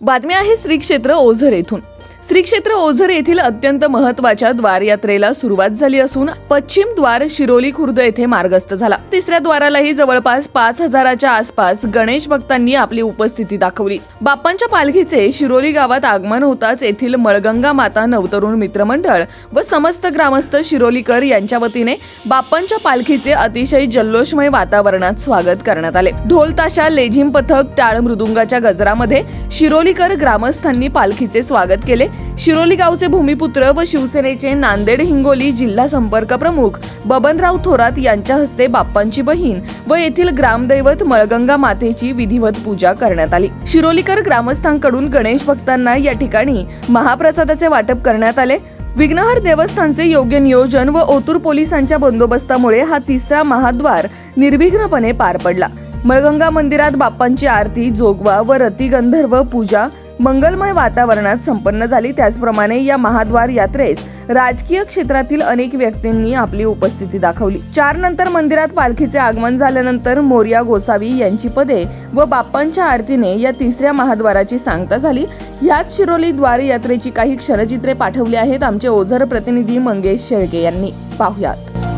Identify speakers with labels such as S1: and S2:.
S1: बातमी आहे श्री क्षेत्र ओझर येथून. श्री क्षेत्र ओझर येथील अत्यंत महत्त्वाच्या द्वार यात्रेला सुरुवात झाली असून पश्चिम द्वार शिरोली खुर्द येथे मार्गस्थ झाला. तिसऱ्या द्वारालाही जवळपास पाच हजाराच्या आसपास गणेश भक्तांनी आपली उपस्थिती दाखवली. बाप्पांच्या पालखीचे शिरोली गावात आगमन होताच येथील मळगंगा माता नवतरुण मित्रमंडळ व समस्त ग्रामस्थ शिरोलीकर यांच्या वतीने बाप्पांच्या पालखीचे अतिशय जल्लोषमय वातावरणात स्वागत करण्यात आले. ढोल ताशा लेझिम पथक टाळ मृदुंगाच्या गजरामध्ये शिरोलीकर ग्रामस्थांनी पालखीचे स्वागत केले. शिरोली गावचे भूमिपुत्र व शिवसेनेचे नांदेड हिंगोली जिल्हा संपर्क प्रमुख बबनराव थोरात यांच्या हस्ते बाप्पांची बहीण व येथील ग्रामदैवत मळगंगा मातेची विधिवत पूजा करण्यात आली. शिरोलीकर ग्रामस्थांकडून गणेश भक्तांना या ठिकाणी महाप्रसादाचे वाटप करण्यात आले. विघ्नहर देवस्थानचे योग्य नियोजन व ओतूर पोलिसांच्या बंदोबस्तामुळे हा तिसरा महाद्वार निर्विघ्नपणे पार पडला. मळगंगा मंदिरात बाप्पांची आरती जोगवा व रती गंधर्व पूजा मंगलमय वातावरणात संपन्न झाली. त्याचप्रमाणे या महाद्वार यात्रेस राजकीय क्षेत्रातील अनेक व्यक्तींनी आपली उपस्थिती दाखवली. चार नंतर मंदिरात पालखीचे आगमन झाल्यानंतर मोर्या गोसावी यांची पदे व बाप्पांच्या आरतीने या तिसऱ्या महाद्वाराची सांगता झाली. ह्याच शिरोली द्वार यात्रेची काही क्षणचित्रे पाठवली आहेत. आमचे ओझर प्रतिनिधी मंगेश शेळके यांनी. पाहुयात.